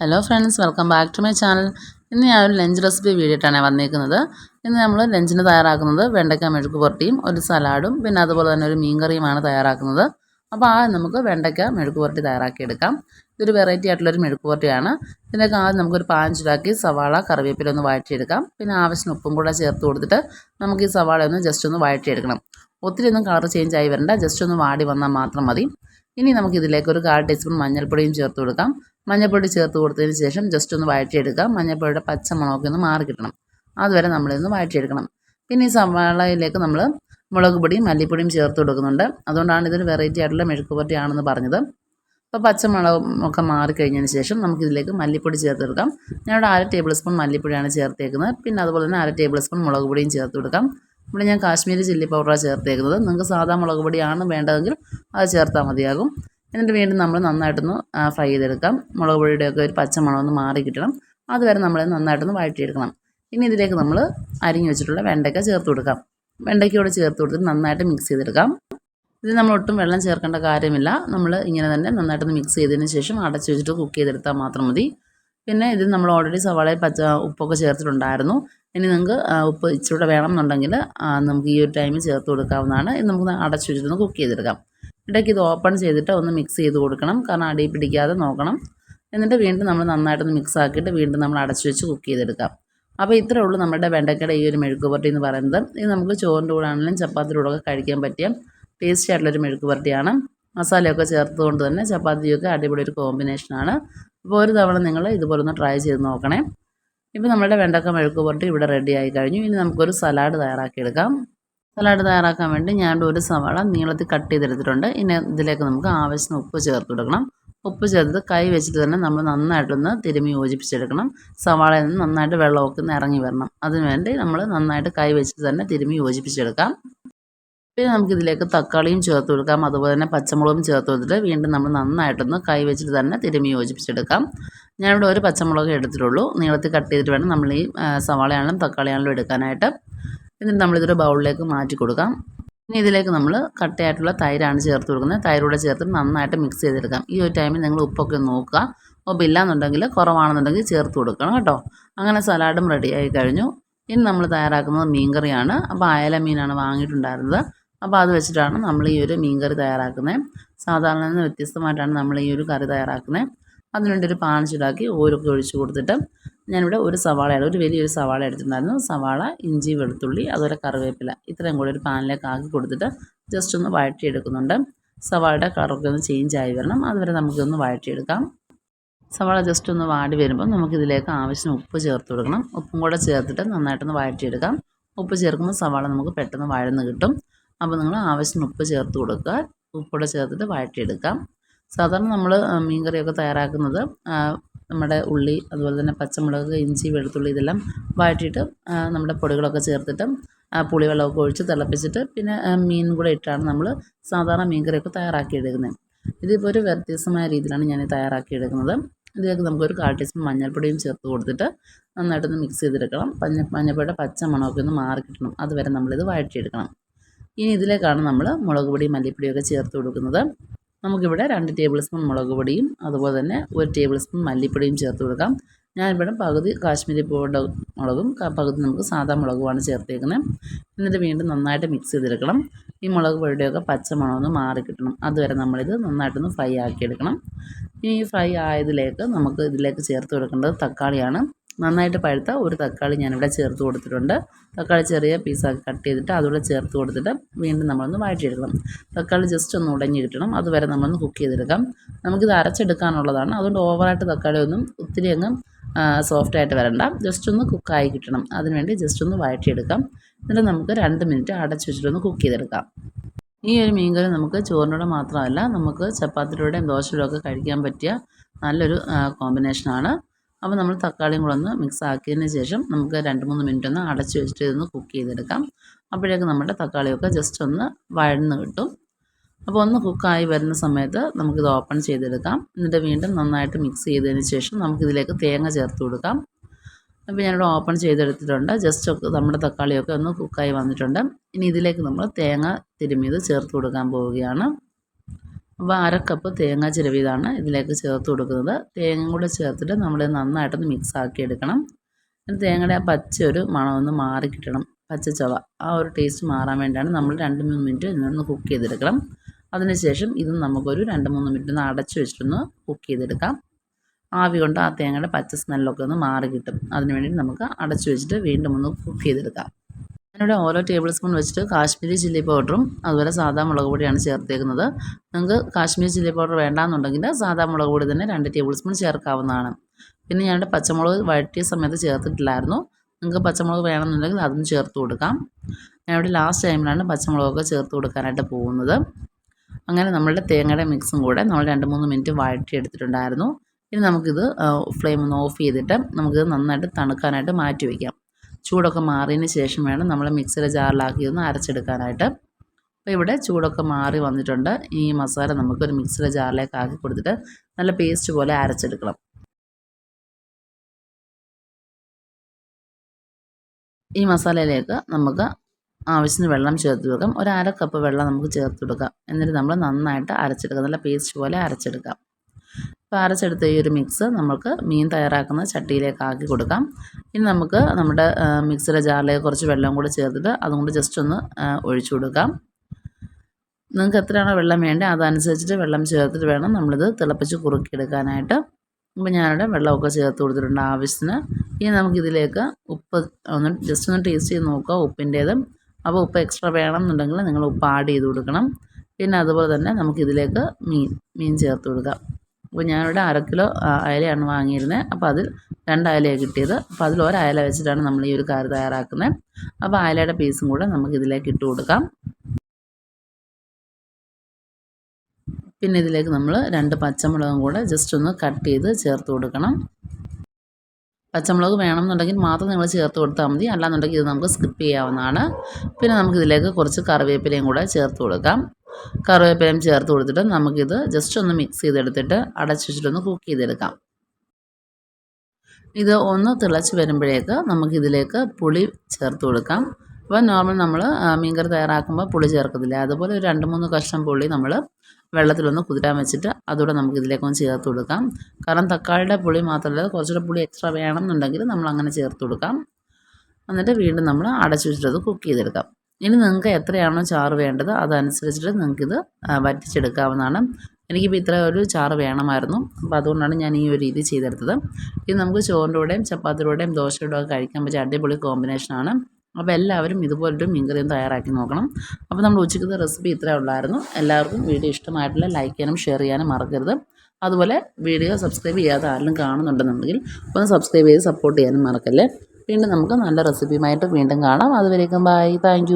Hello friends welcome back to my channel ഇന്ന് ഞാൻ ഒരു ലഞ്ച് റെസിപ്പി വീഡിയോട്ടാണ് വന്നിരിക്കുന്നത് ഇന്ന് നമ്മൾ ലഞ്ചിന് തയ്യാറാക്കുന്നത് വെണ്ടയ്ക്ക മെഴുക്ക് പുരട്ടിയും ഒരു സലാഡും പിന്നെ അതുപോലെ തന്നെ ഒരു മീൻ മീൻകറിയുമാണ് തയ്യാറാക്കുന്നത്. അപ്പോൾ ആ നമുക്ക് വെണ്ടയ്ക്ക മെഴുക്ക് പുരട്ടി തയ്യാറാക്കിയെടുക്കാം. ഇതൊരു വെറൈറ്റി ആയിട്ടുള്ളൊരു മെഴുക്ക് പുരട്ടിയാണ്. ഇതിനൊക്കെ ആദ്യം നമുക്കൊരു പാൻ സവാള കറിവേപ്പില ഒന്ന് വഴറ്റിയെടുക്കാം. പിന്നെ ആവശ്യത്തിന് ഉപ്പും കൂടെ ചേർത്ത് കൊടുത്തിട്ട് നമുക്ക് ഈ സവാള ഒന്ന് ജസ്റ്റ് ഒന്ന് വഴറ്റിയെടുക്കണം. ഒത്തിരി ഒന്നും കളർ ചേഞ്ച് ആയി വരണ്ട. ജസ്റ്റ് ഒന്ന് വാടി വന്നാൽ മാത്രം മതി. ഇനി നമുക്ക് ഇതിലേക്ക് ഒരു കാൽ ടീസ്പൂൺ മഞ്ഞൾപ്പൊടിയും ചേർത്ത് കൊടുക്കാം. മഞ്ഞൾപ്പൊടി ചേർത്ത് കൊടുത്തതിന് ശേഷം ജസ്റ്റ് ഒന്ന് വഴറ്റിയെടുക്കാം മഞ്ഞൾപ്പൊടിയുടെ പച്ച മണമൊക്കെ ഒന്ന് മാറി കിട്ടണം. അതുവരെ നമ്മളിന്ന് വഴറ്റിയെടുക്കണം. പിന്നെ ഈ സവാളയിലേക്ക് നമ്മൾ മുളക് പൊടിയും മല്ലിപ്പൊടിയും ചേർത്ത് കൊടുക്കുന്നുണ്ട്. അതുകൊണ്ടാണ് ഇതൊരു വെറൈറ്റി ആയിട്ടുള്ള മെഴുക്ക് പുരട്ടിയാണെന്ന് പറഞ്ഞത്. അപ്പോൾ പച്ചമുളകും ഒക്കെ മാറിക്കഴിഞ്ഞതിന് ശേഷം നമുക്കിതിലേക്ക് മല്ലിപ്പൊടി ചേർത്ത് കൊടുക്കാം. ഞാനിവിടെ അര ടേബിൾ സ്പൂൺ മല്ലിപ്പൊടിയാണ് ചേർത്തേക്കുന്നത്. പിന്നെ അതുപോലെ തന്നെ അര ടേബിൾ സ്പൂൺ മുളക് പൊടിയും ചേർത്ത് കൊടുക്കാം. ഇവിടെ ഞാൻ കാശ്മീരി ചില്ലി പൗഡറാണ് ചേർത്തേക്കുന്നത്. നിങ്ങൾക്ക് സാധാ മുളക് പൊടിയാണ് വേണ്ടതെങ്കിൽ അത് ചേർത്താൽ മതിയാകും. എന്നിട്ട് വീണ്ടും നമ്മൾ നന്നായിട്ടൊന്ന് ഫ്രൈ ചെയ്തെടുക്കാം. മുളക് പൊടിയുടെയൊക്കെ ഒരു പച്ച ഒന്ന് മാറി കിട്ടണം. അതുവരെ നമ്മൾ നന്നായിട്ടൊന്ന് വഴറ്റിയെടുക്കണം. ഇനി ഇതിലേക്ക് നമ്മൾ അരിഞ്ഞു വെച്ചിട്ടുള്ള വെണ്ടയ്ക്ക ചേർത്ത് കൊടുക്കാം. വെണ്ടയ്ക്കയോട് ചേർത്ത് കൊടുത്തിട്ട് നന്നായിട്ട് മിക്സ് ചെയ്തെടുക്കാം. ഇത് നമ്മൾ ഒട്ടും വെള്ളം ചേർക്കേണ്ട കാര്യമില്ല. നമ്മൾ ഇങ്ങനെ തന്നെ നന്നായിട്ടൊന്ന് മിക്സ് ചെയ്തതിന് ശേഷം അടച്ചു വെച്ചിട്ട് കുക്ക് ചെയ്തെടുത്താൽ മാത്രം മതി. പിന്നെ ഇത് നമ്മൾ ഓൾറെഡി സവാളയിൽ പച്ച ഉപ്പൊക്കെ ചേർത്തിട്ടുണ്ടായിരുന്നു. ഇനി നിങ്ങൾക്ക് ഉപ്പ് ഇച്ചിരൂടെ വേണം എന്നുണ്ടെങ്കിൽ നമുക്ക് ഈ ഒരു ടൈമിൽ ചേർത്ത് കൊടുക്കാവുന്നതാണ്. ഇത് നമുക്ക് അടച്ചു വെച്ചിട്ടൊന്ന് കുക്ക് ചെയ്തെടുക്കാം. ഇടയ്ക്ക് ഇത് ഓപ്പൺ ചെയ്തിട്ട് ഒന്ന് മിക്സ് ചെയ്ത് കൊടുക്കണം. കാരണം അടി പിടിക്കാതെ നോക്കണം. എന്നിട്ട് വീണ്ടും നമ്മൾ നന്നായിട്ടൊന്ന് മിക്സ് ആക്കിയിട്ട് വീണ്ടും നമ്മൾ അടച്ചു വെച്ച് കുക്ക് ചെയ്തെടുക്കാം. അപ്പോൾ ഇത്രേ ഉള്ളൂ നമ്മുടെ വെണ്ടക്കയുടെ ഈ ഒരു മെഴുക്ക് പുരട്ടി എന്ന് പറയുന്നത്. ഇത് നമുക്ക് ചോറിന്റെ കൂടെ ആണെങ്കിലും ചപ്പാത്തിയുടെ കൂടെ കഴിക്കാൻ പറ്റിയ ടേസ്റ്റി ആയിട്ടുള്ളൊരു മെഴുക്ക് പുരട്ടിയാണ്. മസാലയൊക്കെ ചേർത്തുകൊണ്ട് തന്നെ ചപ്പാത്തിയൊക്കെ അടിപൊളി ഒരു കോമ്പിനേഷനാണ് അപ്പോൾ ഒരു തവണ നിങ്ങൾ ഇതുപോലെ ഒന്ന് ട്രൈ ചെയ്ത് നോക്കണേ. ഇപ്പോൾ നമ്മളുടെ വെണ്ടക്ക മെഴുക്ക് പുരട്ടി ഇവിടെ റെഡി ആയി കഴിഞ്ഞു. ഇനി നമുക്കൊരു സലാഡ് തയ്യാറാക്കിയെടുക്കാം. സലാഡ് തയ്യാറാക്കാൻ വേണ്ടി ഞാൻ ഒരു സവാള നീളത്തിൽ കട്ട് ചെയ്തെടുത്തിട്ടുണ്ട്. ഇനി ഇതിലേക്ക് നമുക്ക് ആവശ്യത്തിന് ഉപ്പ് ചേർത്ത് കൊടുക്കണം. ഉപ്പ് ചേർത്ത് കൈ വെച്ചിട്ട് തന്നെ നമ്മൾ നന്നായിട്ടൊന്ന് തിരുമി യോജിപ്പിച്ചെടുക്കണം. സവാളയിൽ നിന്ന് നന്നായിട്ട് വെള്ളമൊക്കെ ഒന്ന് ഇറങ്ങി വരണം. അതിനുവേണ്ടി നമ്മൾ നന്നായിട്ട് കൈ വെച്ചിട്ട് തന്നെ തിരുമി യോജിപ്പിച്ചെടുക്കാം. പിന്നെ നമുക്കിതിലേക്ക് തക്കാളിയും ചേർത്ത് കൊടുക്കാം. അതുപോലെ തന്നെ പച്ചമുളകും ചേർത്ത് കൊടുത്തിട്ട് വീണ്ടും നമ്മൾ നന്നായിട്ടൊന്ന് കൈ വെച്ചിട്ട് തന്നെ തിരുമ്മി യോജിപ്പിച്ചെടുക്കാം. ഞാനിവിടെ ഒരു പച്ചമുളക് എടുത്തിട്ടുള്ളൂ. നീളത്തിൽ കട്ട് ചെയ്തിട്ട് വേണം നമ്മൾ ഈ സവാളയാണെങ്കിലും തക്കാളിയാണെങ്കിലും എടുക്കാനായിട്ട്. എന്നിട്ട് നമ്മളിതൊരു ബൗളിലേക്ക് മാറ്റി കൊടുക്കാം. ഇനി ഇതിലേക്ക് നമ്മൾ കട്ടയായിട്ടുള്ള തൈരാണ് ചേർത്ത് കൊടുക്കുന്നത്. തൈരൂടെ ചേർത്ത് നന്നായിട്ട് മിക്സ് ചെയ്തെടുക്കാം. ഈ ഒരു ടൈമിൽ നിങ്ങൾ ഉപ്പൊക്കെ നോക്കുക. ഉപ്പ് ഇല്ലാന്നുണ്ടെങ്കിൽ കുറവാണെന്നുണ്ടെങ്കിൽ ചേർത്ത് കൊടുക്കണം കേട്ടോ. അങ്ങനെ സലാഡും റെഡിയായി കഴിഞ്ഞു. ഇനി നമ്മൾ തയ്യാറാക്കുന്നത് മീൻകറിയാണ്. അപ്പോൾ അയല മീനാണ് വാങ്ങിയിട്ടുണ്ടായിരുന്നത്. അപ്പോൾ അത് വെച്ചിട്ടാണ് നമ്മൾ ഈ ഒരു മീൻ കറി തയ്യാറാക്കുന്നത് സാധാരണ നിന്ന് വ്യത്യസ്തമായിട്ടാണ് നമ്മൾ ഈ ഒരു കറി തയ്യാറാക്കുന്നത് അതിനുവേണ്ടി ഒരു പാൻ ചൂടാക്കി ഓരൊക്കെ ഒഴിച്ചു കൊടുത്തിട്ട് ഞാനിവിടെ ഒരു സവാളയാണ് ഒരു വലിയൊരു സവാള എടുത്തിട്ടുണ്ടായിരുന്നു. സവാള ഇഞ്ചി വെളുത്തുള്ളി അതുപോലെ കറിവേപ്പില ഇത്രയും കൂടി ഒരു പാനിലേക്ക് ആക്കി കൊടുത്തിട്ട് ജസ്റ്റ് ഒന്ന് വഴറ്റിയെടുക്കുന്നുണ്ട്. സവാളയുടെ കളറൊക്കെ ഒന്ന് ചേഞ്ച് ആയി വരണം. അതുവരെ നമുക്കൊന്ന് വഴറ്റിയെടുക്കാം. സവാള ജസ്റ്റ് ഒന്ന് വാടി വരുമ്പോൾ നമുക്കിതിലേക്ക് ആവശ്യത്തിന് ഉപ്പ് ചേർത്ത് കൊടുക്കണം. ഉപ്പും കൂടെ ചേർത്തിട്ട് നന്നായിട്ടൊന്ന് വഴറ്റിയെടുക്കാം. ഉപ്പ് ചേർക്കുമ്പോൾ സവാള നമുക്ക് പെട്ടെന്ന് വഴന്ന് കിട്ടും. അപ്പോൾ നിങ്ങൾ ആവശ്യത്തിന് ഉപ്പ് ചേർത്ത് കൊടുക്കുക. ഉപ്പൂടെ ചേർത്തിട്ട് വഴറ്റിയെടുക്കാം. സാധാരണ നമ്മൾ മീൻ കറിയൊക്കെ തയ്യാറാക്കുന്നത് നമ്മുടെ ഉള്ളി അതുപോലെ തന്നെ പച്ചമുളക് ഇഞ്ചി വെളുത്തുള്ളി ഇതെല്ലാം വഴറ്റിയിട്ട് നമ്മുടെ പൊടികളൊക്കെ ചേർത്തിട്ട് പുളിവെള്ളമൊക്കെ ഒഴിച്ച് തിളപ്പിച്ചിട്ട് പിന്നെ മീൻ കൂടെ ഇട്ടാണ് നമ്മൾ സാധാരണ മീൻ കറിയൊക്കെ തയ്യാറാക്കിയെടുക്കുന്നത്. ഇതിപ്പോൾ ഒരു വ്യത്യസ്തമായ രീതിയിലാണ് ഞാൻ തയ്യാറാക്കിയെടുക്കുന്നത്. ഇതിലേക്ക് നമുക്കൊരു കാൽ ടീസ്പൂൺ മഞ്ഞൾപ്പൊടിയും ചേർത്ത് കൊടുത്തിട്ട് നന്നായിട്ടൊന്ന് മിക്സ് ചെയ്തെടുക്കണം. മഞ്ഞ മഞ്ഞൾപ്പൊടിയുടെ പച്ച മണമൊക്കെ ഒന്ന് മാറി കിട്ടണം അതുവരെ നമ്മളിത് വഴറ്റിയെടുക്കണം. ഇനി ഇതിലേക്കാണ് നമ്മൾ മുളക് പൊടി മല്ലിപ്പൊടിയൊക്കെ ചേർത്ത് കൊടുക്കുന്നത്. നമുക്കിവിടെ രണ്ട് ടേബിൾ സ്പൂൺ മുളക് പൊടിയും അതുപോലെ തന്നെ ഒരു ടേബിൾ സ്പൂൺ മല്ലിപ്പൊടിയും ചേർത്ത് കൊടുക്കാം. ഞാനിവിടെ പകുതി കാശ്മീരി പൗഡർ മുളകും പകുതി നമുക്ക് സാധാ മുളകുമാണ് ചേർത്തേക്കുന്നത്. എന്നിട്ട് വീണ്ടും നന്നായിട്ട് മിക്സ് ചെയ്തെടുക്കണം. ഈ മുളക് പൊടിയുടെയൊക്കെ പച്ച മണമൊന്ന് മാറി കിട്ടണം. അതുവരെ നമ്മളിത് നന്നായിട്ടൊന്ന് ഫ്രൈ ആക്കിയെടുക്കണം. ഈ ഫ്രൈ ആയതിലേക്ക് നമുക്ക് ഇതിലേക്ക് ചേർത്ത് കൊടുക്കേണ്ടത് തക്കാളിയാണ്. നന്നായിട്ട് പഴുത്ത ഒരു തക്കാളി ഞാനിവിടെ ചേർത്ത് കൊടുത്തിട്ടുണ്ട്. തക്കാളി ചെറിയ പീസാക്കി കട്ട് ചെയ്തിട്ട് അതുകൂടെ ചേർത്ത് കൊടുത്തിട്ട് വീണ്ടും നമ്മളൊന്ന് വഴറ്റിയെടുക്കണം. തക്കാളി ജസ്റ്റ് ഒന്ന് ഉടഞ്ഞ് കിട്ടണം. അതുവരെ നമ്മളൊന്ന് കുക്ക് ചെയ്തെടുക്കാം. നമുക്കിത് അരച്ചെടുക്കാനുള്ളതാണ്. അതുകൊണ്ട് ഓവറായിട്ട് തക്കാളി ഒന്നും ഒത്തിരി അങ്ങ് സോഫ്റ്റായിട്ട് വരണ്ട. ജസ്റ്റ് ഒന്ന് കുക്കായി കിട്ടണം. അതിനുവേണ്ടി ജസ്റ്റ് ഒന്ന് വഴറ്റിയെടുക്കാം. എന്നിട്ട് നമുക്ക് രണ്ട് മിനിറ്റ് അടച്ച് വെച്ചിട്ടൊന്ന് കുക്ക് ചെയ്തെടുക്കാം. ഈ ഒരു മീൻകറി നമുക്ക് ചോറിനോടെ മാത്രമല്ല നമുക്ക് ചപ്പാത്തിയുടെയും ദോശയിലൂടെയൊക്കെ കഴിക്കാൻ പറ്റിയ നല്ലൊരു കോമ്പിനേഷനാണ് അപ്പോൾ നമ്മൾ തക്കാളിയും കൂടെ ഒന്ന് മിക്സ് ആക്കിയതിന് ശേഷം നമുക്ക് രണ്ട് മൂന്ന് മിനിറ്റ് ഒന്ന് അടച്ച് വെച്ചിട്ട് ഇതൊന്ന് കുക്ക് ചെയ്തെടുക്കാം. അപ്പോഴേക്ക് നമ്മുടെ തക്കാളിയൊക്കെ ജസ്റ്റ് ഒന്ന് വഴന്ന് കിട്ടും. അപ്പോൾ ഒന്ന് കുക്കായി വരുന്ന സമയത്ത് നമുക്കിത് ഓപ്പൺ ചെയ്തെടുക്കാം. എന്നിട്ട് വീണ്ടും നന്നായിട്ട് മിക്സ് ചെയ്തതിന് ശേഷം നമുക്കിതിലേക്ക് തേങ്ങ ചേർത്ത് കൊടുക്കാം. അപ്പോൾ ഞാനിവിടെ ഓപ്പൺ ചെയ്തെടുത്തിട്ടുണ്ട്. ജസ്റ്റ് നമ്മുടെ തക്കാളിയൊക്കെ ഒന്ന് കുക്കായി വന്നിട്ടുണ്ട്. ഇനി ഇതിലേക്ക് നമ്മൾ തേങ്ങ തിരുമ്മിയത് ചേർത്ത് കൊടുക്കാൻ പോവുകയാണ്. അപ്പോൾ അര കപ്പ് തേങ്ങ ചിരവിയതാണ് ഇതിലേക്ക് ചേർത്ത് കൊടുക്കുന്നത്. തേങ്ങ കൂടെ ചേർത്തിട്ട് നമ്മൾ നന്നായിട്ടൊന്ന് മിക്സ് ആക്കി എടുക്കണം. തേങ്ങയുടെ ആ പച്ച ഒരു മണം ഒന്ന് മാറി കിട്ടണം. പച്ച ചവ. ആ ഒരു ടേസ്റ്റ് മാറാൻ വേണ്ടിയാണ് നമ്മൾ രണ്ട് മൂന്ന് മിനിറ്റ് ഇതിനൊന്ന് കുക്ക് ചെയ്തെടുക്കണം. അതിനുശേഷം ഇത് നമുക്കൊരു രണ്ട് മൂന്ന് മിനിറ്റ് ഒന്ന് അടച്ചു വെച്ചിട്ടൊന്ന് കുക്ക് ചെയ്തെടുക്കാം. ആവി കൊണ്ട് ആ തേങ്ങയുടെ പച്ച സ്മെല്ലൊക്കെ ഒന്ന് മാറി കിട്ടും. അതിന് വേണ്ടിയിട്ട് നമുക്ക് അടച്ചു വെച്ചിട്ട് വീണ്ടും ഒന്ന് കുക്ക് ചെയ്തെടുക്കാം. ഞാനിവിടെ ഓരോ ടേബിൾ സ്പൂൺ വെച്ചിട്ട് കാശ്മീരി ചില്ലി പൗഡറും അതുപോലെ സാധാ മുളക് പൊടിയാണ് ചേർത്തേക്കുന്നത്. നിങ്ങൾക്ക് കാശ്മീരി ചില്ലി പൗഡർ വേണ്ടാന്നുണ്ടെങ്കിൽ സാധാ മുളക് പൊടി തന്നെ രണ്ട് ടേബിൾ സ്പൂൺ ചേർക്കാവുന്നതാണ്. പിന്നെ ഞാനിവിടെ പച്ചമുളക് വഴറ്റിയ സമയത്ത് ചേർത്തിട്ടില്ലായിരുന്നു. നിങ്ങൾക്ക് പച്ചമുളക് വേണമെന്നുണ്ടെങ്കിൽ അതും ചേർത്ത് കൊടുക്കാം. ഞാനിവിടെ ലാസ്റ്റ് ടൈമിലാണ് പച്ചമുളകൊക്കെ ചേർത്ത് കൊടുക്കാനായിട്ട് പോകുന്നത്. അങ്ങനെ നമ്മളുടെ തേങ്ങയുടെ മിക്സും കൂടെ നമ്മൾ രണ്ട് മൂന്ന് മിനിറ്റ് വഴറ്റി എടുത്തിട്ടുണ്ടായിരുന്നു ഇനി നമുക്കിത് ഫ്ലെയിം ഒന്ന് ഓഫ് ചെയ്തിട്ട് നമുക്കിത് നന്നായിട്ട് തണുക്കാനായിട്ട് മാറ്റി വയ്ക്കാം ചൂടൊക്കെ മാറിയതിന് ശേഷം വേണം നമ്മൾ മിക്സിയുടെ ജാറിലാക്കി ഒന്ന് അരച്ചെടുക്കാനായിട്ട്. അപ്പോൾ ഇവിടെ ചൂടൊക്കെ മാറി വന്നിട്ടുണ്ട്. ഈ മസാല നമുക്കൊരു മിക്സിയുടെ ജാറിലേക്ക് ആക്കി കൊടുത്തിട്ട് നല്ല പേസ്റ്റ് പോലെ അരച്ചെടുക്കണം. ഈ മസാലയിലേക്ക് നമുക്ക് ആവശ്യത്തിന് വെള്ളം ചേർത്ത് കൊടുക്കാം. ഒരു അര കപ്പ് വെള്ളം നമുക്ക് ചേർത്ത് കൊടുക്കാം. എന്നിട്ട് നമ്മൾ നന്നായിട്ട് അരച്ചെടുക്കാം. നല്ല പേസ്റ്റ് പോലെ അരച്ചെടുക്കാം. അപ്പോൾ അരച്ചെടുത്ത ഈ ഒരു മിക്സ് നമുക്ക് മീൻ തയ്യാറാക്കുന്ന ചട്ടിയിലേക്ക് ആക്കി കൊടുക്കാം. ഇനി നമുക്ക് നമ്മുടെ മിക്സിയുടെ ജാറിലേക്ക് കുറച്ച് വെള്ളം കൂടി ചേർത്തിട്ട് അതും കൂടി ജസ്റ്റ് ഒന്ന് ഒഴിച്ചു കൊടുക്കാം. നിങ്ങൾക്ക് എത്രയാണോ വെള്ളം വേണ്ടത് അതനുസരിച്ചിട്ട് വെള്ളം ചേർത്തിട്ട് വേണം നമ്മളിത് തിളപ്പിച്ച് കുറുക്കിയെടുക്കാനായിട്ട്. അപ്പോൾ ഞാനിവിടെ വെള്ളമൊക്കെ ചേർത്ത് കൊടുത്തിട്ടുണ്ട് ആവശ്യത്തിന്. ഇനി നമുക്കിതിലേക്ക് ഉപ്പ് ഒന്ന് ജസ്റ്റ് ഒന്ന് ടേസ്റ്റ് ചെയ്ത് നോക്കുക ഉപ്പിന്റേതും. അപ്പോൾ ഉപ്പ് എക്സ്ട്രാ വേണം എന്നുണ്ടെങ്കിൽ നിങ്ങൾ ഉപ്പ് ആഡ് ചെയ്ത് കൊടുക്കണം. പിന്നെ അതുപോലെ തന്നെ നമുക്കിതിലേക്ക് മീൻ മീൻ ചേർത്ത് കൊടുക്കാം. അപ്പോൾ ഞാനിവിടെ അര കിലോ അയലയാണ് വാങ്ങിയിരുന്നത്. അപ്പോൾ അതിൽ രണ്ട് അയലയാണ് കിട്ടിയത്. അപ്പോൾ അതിൽ ഒരു അയല വെച്ചിട്ടാണ് നമ്മൾ ഈ ഒരു കറി തയ്യാറാക്കുന്നത്. അപ്പോൾ അയലയുടെ പീസും കൂടെ നമുക്ക് ഇതിലേക്ക് ഇട്ട് കൊടുക്കാം. പിന്നെ ഇതിലേക്ക് നമ്മൾ രണ്ട് പച്ചമുളകും കൂടെ ജസ്റ്റ് ഒന്ന് കട്ട് ചെയ്ത് ചേർത്ത് കൊടുക്കണം. പച്ചമുളക് വേണമെന്നുണ്ടെങ്കിൽ മാത്രം നിങ്ങൾ ചേർത്ത് കൊടുത്താൽ മതി. അല്ലാന്നുണ്ടെങ്കിൽ ഇത് നമുക്ക് സ്കിപ്പ് ചെയ്യാവുന്നതാണ്. പിന്നെ നമുക്കിതിലേക്ക് കുറച്ച് കറിവേപ്പിലയും കൂടെ ചേർത്ത് കൊടുക്കാം. കറിവേപ്പിലയും ചേർത്ത് കൊടുത്തിട്ട് നമുക്കിത് ജസ്റ്റ് ഒന്ന് മിക്സ് ചെയ്തെടുത്തിട്ട് അടച്ചു വെച്ചിട്ടൊന്ന് കുക്ക് ചെയ്തെടുക്കാം. ഇത് ഒന്ന് തിളച്ച് വരുമ്പോഴേക്ക് നമുക്കിതിലേക്ക് പുളി ചേർത്ത് കൊടുക്കാം. അപ്പോൾ നോർമൽ നമ്മൾ മീൻകറി തയ്യാറാക്കുമ്പോൾ പുളി ചേർക്കത്തില്ല. അതുപോലെ ഒരു രണ്ട് മൂന്ന് കഷ്ണം പുളി നമ്മൾ വെള്ളത്തിലൊന്ന് കുതിരാൻ വെച്ചിട്ട് അതുകൂടെ നമുക്ക് ഇതിലേക്കൊന്ന് ചേർത്ത് കൊടുക്കാം. കാരണം തക്കാളിയുടെ പുളി മാത്രമല്ല കുറച്ചുകൂടെ പുളി എക്സ്ട്രാ വേണമെന്നുണ്ടെങ്കിൽ നമ്മൾ അങ്ങനെ ചേർത്ത് കൊടുക്കാം. എന്നിട്ട് വീണ്ടും നമ്മൾ അടച്ചു വെച്ചിട്ട് കുക്ക് ചെയ്തെടുക്കാം. ഇനി നിങ്ങൾക്ക് എത്രയാണോ ചാറ് വേണ്ടത് അതനുസരിച്ചിട്ട് നിങ്ങൾക്കിത് വറ്റിച്ചെടുക്കാവുന്നതാണ്. എനിക്കിപ്പോൾ ഇത്ര ഒരു ചാറ് വേണമായിരുന്നു. അപ്പോൾ അതുകൊണ്ടാണ് ഞാൻ ഈ ഒരു രീതി ചെയ്തെടുത്തത്. ഇത് നമുക്ക് ചോറിന്റെ കൂടെയും ചപ്പാത്തിയുടെയും ദോശയുടെ ഒക്കെ കഴിക്കാൻ പറ്റിയ അടിപൊളി കോമ്പിനേഷനാണ് അപ്പോൾ എല്ലാവരും ഇതുപോലൊരു മീൻകറിയും തയ്യാറാക്കി നോക്കണം. അപ്പോൾ നമ്മൾ ഉച്ചയ്ക്കത്തെ റെസിപ്പി ഇത്രേ ഉള്ളായിരുന്നു. എല്ലാവർക്കും വീഡിയോ ഇഷ്ടമായിട്ടുള്ള ലൈക്ക് ചെയ്യാനും ഷെയർ ചെയ്യാനും മറക്കരുത്. അതുപോലെ വീഡിയോ സബ്സ്ക്രൈബ് ചെയ്യാതെ ആരെങ്കിലും കാണുന്നുണ്ടെന്നുണ്ടെങ്കിൽ ഒന്ന് സബ്സ്ക്രൈബ് ചെയ്ത് സപ്പോർട്ട് ചെയ്യാനും മറക്കല്ലേ? വീണ്ടും നമുക്ക് നല്ല റെസിപ്പിയുമായിട്ട് വീണ്ടും കാണാം. അതുവരേക്കും ബൈ താങ്ക്